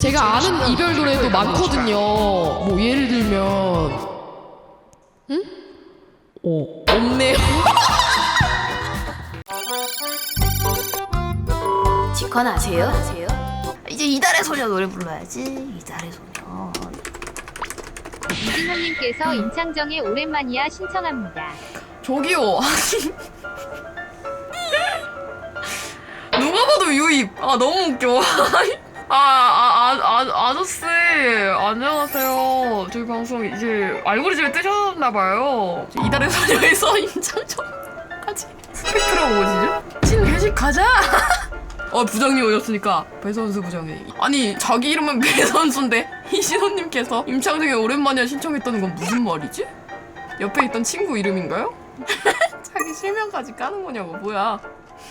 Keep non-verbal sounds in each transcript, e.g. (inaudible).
제가 아는 이별 노래도 많거든요. 뭐 예를 들면 응? 어 없네요. (laughs) 지컨 아세요? 아세요? 이제 이달의 소녀 노래 불러야지. 이달의 소녀. 이진호님께서 임창정의 오랜만이야 신청합니다. 저기요. (laughs) 누가 봐도 유입. 아 너무 웃겨. 아, (laughs) 아, 아, 아, 아저씨, 안녕하세요. 저희 방송 이제 알고리즘에 뜨셨나봐요. 이달의 소녀에서 임창정까지 스펙트럼 뭐지죠? 찐 회식 가자! (laughs) 어, 부장님 오셨으니까, 배선수 부장님. 아니, 자기 이름은 배선수인데, (laughs) 이신호님께서 임창정의 오랜만이야 신청했다는 건 무슨 말이지? 옆에 있던 친구 이름인가요? (laughs) 자기 실명까지 까는 거냐고, 뭐야.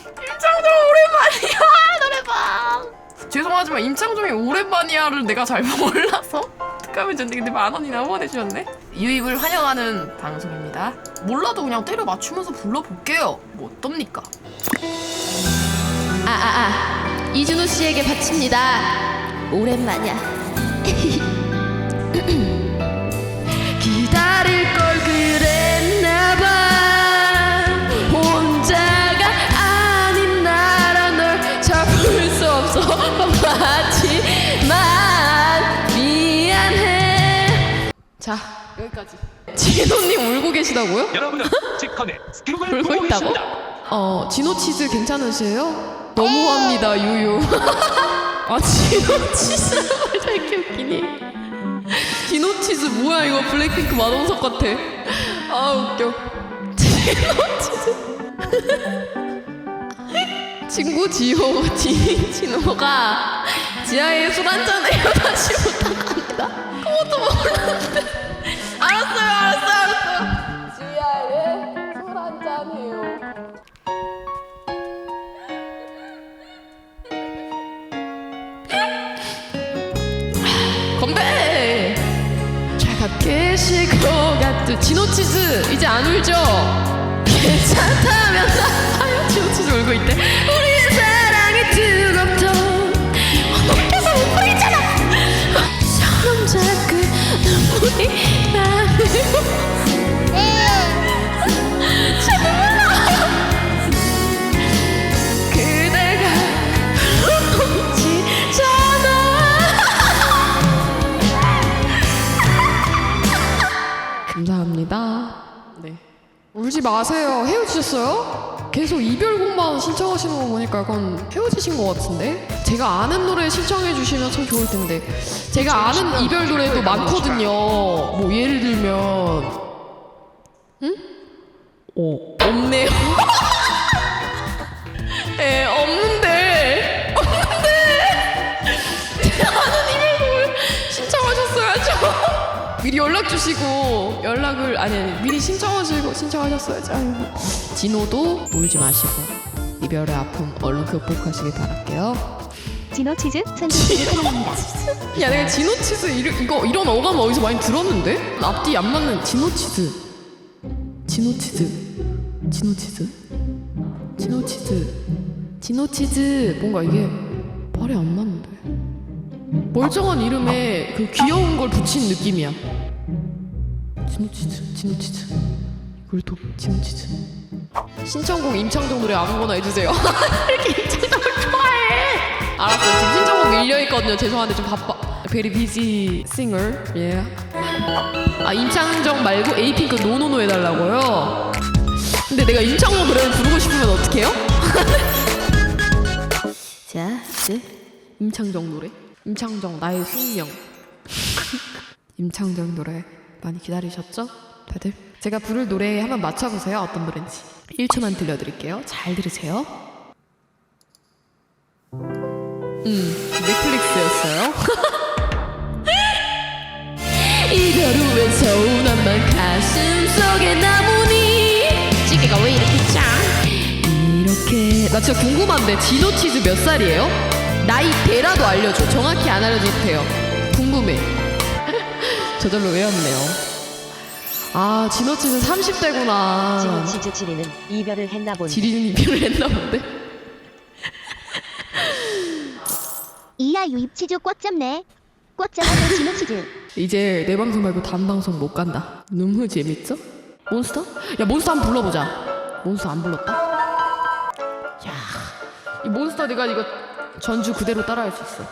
임창정 오랜만이야! 노래방! 죄송하지만 임창정의 오랜만이야를 내가 잘 (laughs) 몰라서 특가면 전데 근데 만 원이나 후원해 주셨네? 유입을 환영하는 방송입니다. 몰라도 그냥 때려 맞추면서 불러볼게요. 뭐 어떻습니까? 아아아. 이준호 씨에게 바칩니다. 오랜만이야 (laughs) 자 여기까지. 진호님 울고 계시다고요? 여러분은 직컨의 (laughs) 울고 보고 있다고? 있습니다. 어 진호 치즈 괜찮으세요? 너무합니다 유유. (laughs) 아 진호 치즈. 왜 이렇게 웃기니 진호 치즈 뭐야 이거 블랙핑크 마동석 같아. 아 웃겨. (laughs) 진호 치즈. 친구 지호 지 진호가 지하에 술 한잔 해요. 다시 부탁합니다 그것도 모르는데. (laughs) 알았어요 알았어요 알았어요. 지하에 술 한잔해요. 건배! 차갑게 것 같은 진호치즈. 이제 안 울죠? 괜찮다면 아유 진호치즈 울고 있대 (laughs) 감사합니다. 네. 울지 마세요. 헤어지셨어요? 계속 이별곡만 신청하시는 거 보니까 약간 헤어지신 것 같은데? 제가 아는 노래 신청해 주시면 참 좋을 텐데. 제가 아는 이별 노래도 많거든요. 뭐 예를 들면 응? 어, 미리 연락 주시고 연락을 아니, 아니 미리 신청하시고 신청하셨어야지. 아이고. 진호도 울지 마시고 이별의 아픔 얼른 극복하시길 바랄게요. 진호 치즈 선생님을 (laughs) 사랑합니다. 야 내가 진호 치즈 이러, 이거 이런 어감 어디서 많이 들었는데? 앞뒤 안 맞는 진호 치즈. 진호 치즈. 진호 치즈. 진호 치즈. 진호 치즈. 뭔가 이게 발이 안 맞는데. 멀쩡한 이름에 그 귀여운 걸 붙인 느낌이야. 진호치즈. 진호치즈. 이걸 또 진호치즈. 신청곡 임창정 노래 아무거나 해주세요. (laughs) 이렇게 임창정을 좋아해. 알았어요. 지금 신청곡 밀려 있거든요. 죄송한데 좀 바빠. Very busy singer. 예. 아 임창정 말고 에이핑크 노노노 해달라고요. 근데 내가 임창정 노래를 부르고 싶으면 어떡해요? (laughs) 자, 이제 임창정 노래. 임창정 나의 숙명. (laughs) 임창정 노래 많이 기다리셨죠? 다들? 제가 부를 노래 한번 맞춰보세요. 어떤 노래인지. 1초만 들려드릴게요. 잘 들으세요. 음, 넷플릭스였어요. 이별 후엔 서운함만 가슴 속에 남으니 찌개가 왜 이렇게 짱? 이렇게 나 진짜 궁금한데 진호 치즈 몇 살이에요? 나이 대라도 알려줘 정확히 안 알려줘도 돼요 궁금해 저절로 외웠네요 아 진호치즈 30대구나 진호치즈 지리는 이별을 했나 보니 지리는 이별을 했나 본데 이야 유입 치즈 꽉 잡네. 꽉 잡아서 진호 치즈. 이제 내 방송 말고 다른 방송 못 간다. 너무 재밌어? 몬스터? 야 몬스터 한번 불러보자. 몬스터 안 불렀다? 야, 이 몬스터 내가 이거 전주 그대로 따라할 수 있어.